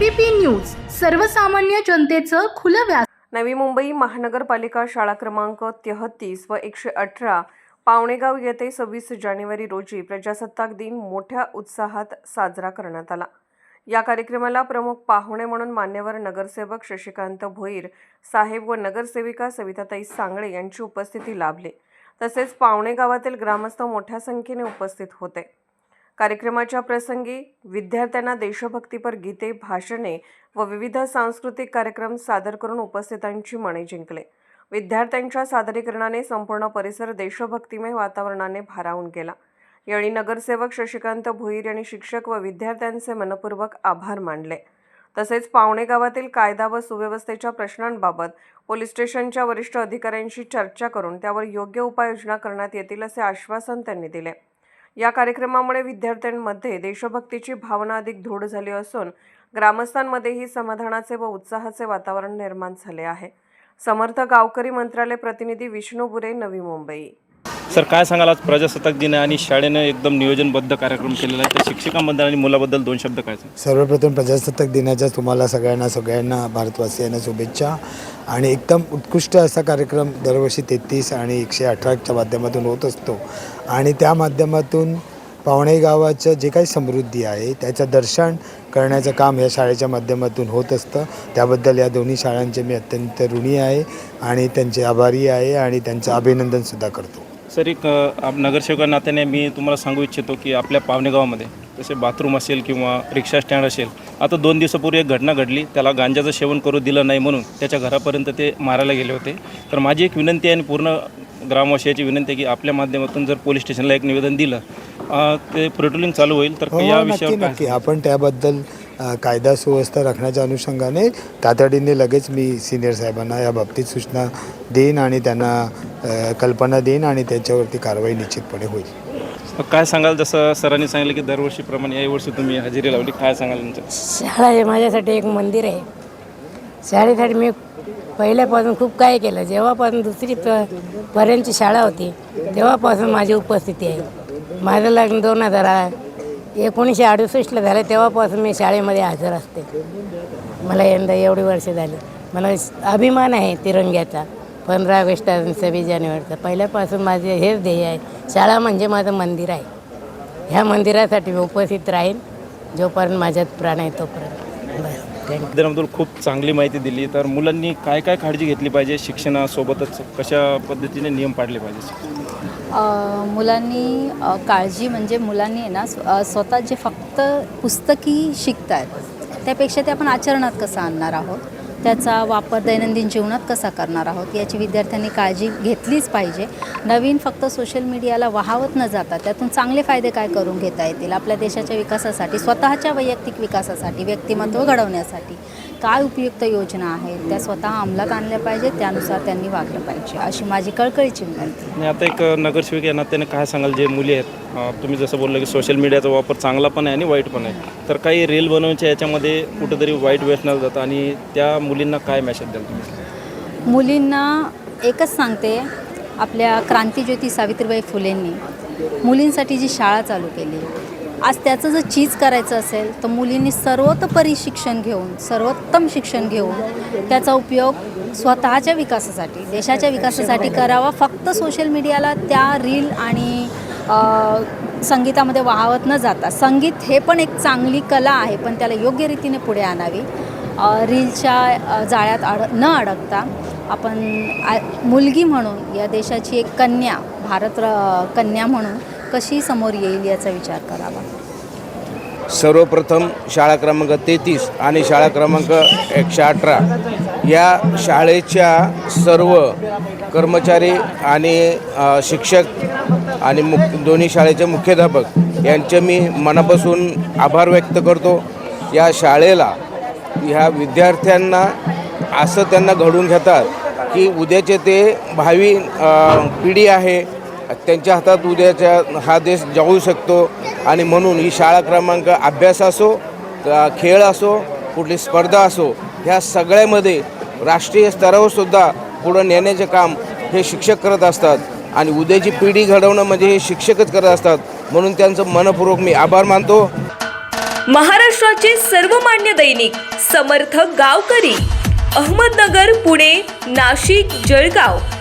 ABP news सर्वसामान्य जनतेचं खुलं व्यास नवी मुंबई महानगरपालिका शाळा क्रमांक तेहतीस व एकशे अठरा पावणेगाव येथे सव्वीस जानेवारी रोजी प्रजासत्ताक दिन मोठ्या उत्साहात साजरा करण्यात आला. या कार्यक्रमाला प्रमुख पाहुणे म्हणून मान्यवर नगरसेवक शशिकांत भोईर साहेब व नगरसेविका सविताताई सांगळे यांची उपस्थिती लाभली. तसेच पावणे गावातील ग्रामस्थ मोठ्या संख्येने उपस्थित होते. कार्यक्रमाच्या प्रसंगी विद्यार्थ्यांना देशभक्तीपर गीते भाषणे व विविध सांस्कृतिक कार्यक्रम सादर करून उपस्थितांची मने जिंकले. विद्यार्थ्यांच्या सादरीकरणाने संपूर्ण परिसर देशभक्तिमय वातावरणाने भारावून गेला. यावेळी नगरसेवक शशिकांत भुईर यांनी शिक्षक व विद्यार्थ्यांचे मनपूर्वक आभार मानले. तसेच पावणे गावातील कायदा व सुव्यवस्थेच्या प्रश्नांबाबत पोलीस स्टेशनच्या वरिष्ठ अधिकाऱ्यांशी चर्चा करून त्यावर योग्य उपाययोजना करण्यात येतील असे आश्वासन त्यांनी दिले. या कार्यक्रमामुळे विद्यार्थ्यांमध्ये देशभक्तीची भावना अधिक दृढ झाली असून ग्रामस्थांमध्येही समाधानाचे व उत्साहाचे वातावरण निर्माण झाले आहे. समर्थ गावकरी मंत्रालय प्रतिनिधी विष्णू बुरे नवी मुंबई. सर काय सांगाल आज प्रजासत्ताक दिन आहे आणि शाळेनं एकदम नियोजनबद्ध कार्यक्रम केलेला आहे. त्या शिक्षकांबद्दल आणि मुलाबद्दल दोन शब्द काय? सर्वप्रथम प्रजासत्ताक दिनाच्या तुम्हाला सगळ्यांना सगळ्यांना भारतवासियांना शुभेच्छा. आणि एकदम उत्कृष्ट असा कार्यक्रम दरवर्षी तेहतीस आणि एकशे अठराच्या माध्यमातून होत असतो. आणि त्या माध्यमातून पावणे गावाचं जे काही समृद्धी आहे त्याचं दर्शन करण्याचं काम या शाळेच्या माध्यमातून होत असतं. त्याबद्दल या दोन्ही शाळांचे मी अत्यंत ऋणी आहे आणि त्यांचे आभारी आहे आणि त्यांचं अभिनंदनसुद्धा करतो. सर एक आप नगरसेवका नात्याने मी तुम्हाला सांगू इच्छितो की आपल्या पावणे गावामध्ये जसे बाथरूम असेल किंवा रिक्षा स्टँड असेल आता दोन दिवसापूर्वी एक घटना घडली. त्याला गांजाचं सेवन करू दिलं नाही म्हणून त्याच्या घरापर्यंत ते मारायला गेले होते. तर माझी एक विनंती आहे आणि पूर्ण ग्रामवासियाची विनंती आहे की आपल्या माध्यमातून जर पोलीस स्टेशनला एक निवेदन दिलं ते पेट्रोलिंग चालू होईल तर हो या नक्की विषयावर आपण त्याबद्दल कायदा सुव्यवस्था राखण्याच्या अनुषंगाने तातडीने लगेच मी सिनियर साहेबांना या बाबतीत सूचना देईन आणि त्यांना कल्पना देईन आणि त्याच्यावरती कारवाई निश्चितपणे होईल. मग काय सांगाल? जसं सरांनी सांगितलं की दरवर्षीप्रमाणे याही वर्षी तुम्ही हजेरी लावली. काय सांगाल तुमचं? शाळा हे माझ्यासाठी एक मंदिर आहे. शाळेसाठी मी पहिल्यापासून खूप काय केलं. जेव्हापासून दुसरी प पर्यंतची शाळा होती तेव्हापासून माझी उपस्थिती आहे. माझं लग्न दोन हजार एकोणीसशे अडुसष्टला झालं तेव्हापासून मी शाळेमध्ये हजर असते. मला यंदा एवढी वर्ष झाली. मला अभिमान आहे तिरंग्याचा पंधरा ऑगस्ट आणि सव्वीस जानेवारीचा. पहिल्यापासून माझे हेच ध्येय आहे. शाळा म्हणजे माझं मंदिर आहे. ह्या मंदिरासाठी मी उपस्थित राहीन जोपर्यंत माझ्यात प्राण आहे तोपर्यंत. थँक्यू माध्यमातून खूप चांगली माहिती दिली. तर मुलांनी काय काय काळजी घेतली पाहिजे शिक्षणासोबतच? कशा पद्धतीने नियम पाडले पाहिजे मुलांनी काळजी म्हणजे मुलांनी ना स्वतः जे फक्त पुस्तकी शिकतायत त्यापेक्षा ते आपण आचरणात कसं आणणार आहोत? त्याचा वापर दैनंदिन जीवनात कसा करणार आहोत याची विद्यार्थ्यांनी काळजी घेतलीच पाहिजे. नवीन फक्त सोशल मीडियाला वाहावत न जाता त्यातून चांगले फायदे काय करून घेता येतील? आपल्या देशाच्या विकासासाठी स्वतःच्या वैयक्तिक विकासासाठी व्यक्तिमत्व घडवण्यासाठी. काय उपयुक्त योजना आहेत त्या स्वतः अंमलात आणल्या पाहिजेत त्यानुसार त्यांनी वागलं पाहिजे अशी माझी कळकळीची विनंती आणि आता एक नगरसेवक या नात्याने काय सांगाल जे मुली आहेत तुम्ही जसं बोललं की सोशल मीडियाचा वापर चांगला पण आहे आणि वाईट पण आहे तर काही रील बनवण्याच्या याच्यामध्ये कुठेतरी वाईट व्यसनाला जातं आणि त्या मुलींना काय मेसेज द्याल तुम्ही? मुलींना एकच सांगते आपल्या क्रांतीज्योती सावित्रीबाई फुलेंनी मुलींसाठी जी शाळा चालू केली आज त्याचं जर चीज करायचं असेल तर मुलींनी सर्वोतपरी शिक्षण घेऊन सर्वोत्तम शिक्षण घेऊन त्याचा उपयोग स्वतःच्या विकासासाठी देशाच्या विकासासाठी करावा. फक्त सोशल मीडियाला त्या रील आणि संगीतामध्ये वाहवत न जाता संगीत हे पण एक चांगली कला आहे पण त्याला योग्य रीतीने पुढे आणावी. रीलच्या जाळ्यात अड न अडकता आपण मुलगी म्हणून या देशाची एक कन्या भारत कन्या म्हणून कशी समोर येईल याचा विचार करावा? सर्वप्रथम शाळा क्रमांक तेहतीस आणि शाळा क्रमांक एकशे अठरा या शाळेच्या सर्व कर्मचारी आणि शिक्षक आणि मुख दोन्ही शाळेचे मुख्याध्यापक यांचे मी मनापासून आभार व्यक्त करतो. या शाळेला ह्या विद्यार्थ्यांना असं त्यांना घडून घेतात की उद्याचे ते भावी पिढी आहे त्यांच्या हातात उद्याच्या हा देश जाऊ शकतो. आणि म्हणून ही शाळा क्रमांक अभ्यास असो खेळ असो कुठली स्पर्धा असो ह्या सगळ्यामध्ये राष्ट्रीय स्तरावर सुद्धा पुढं नेण्याचे काम हे शिक्षक करत असतात. आणि उद्याची पिढी घडवणं म्हणजे हे शिक्षकच करत असतात. म्हणून त्यांचं मनपूर्वक मी आभार मानतो. महाराष्ट्राचे सर्वमान्य दैनिक समर्थ गावकरी अहमदनगर पुणे नाशिक जळगाव.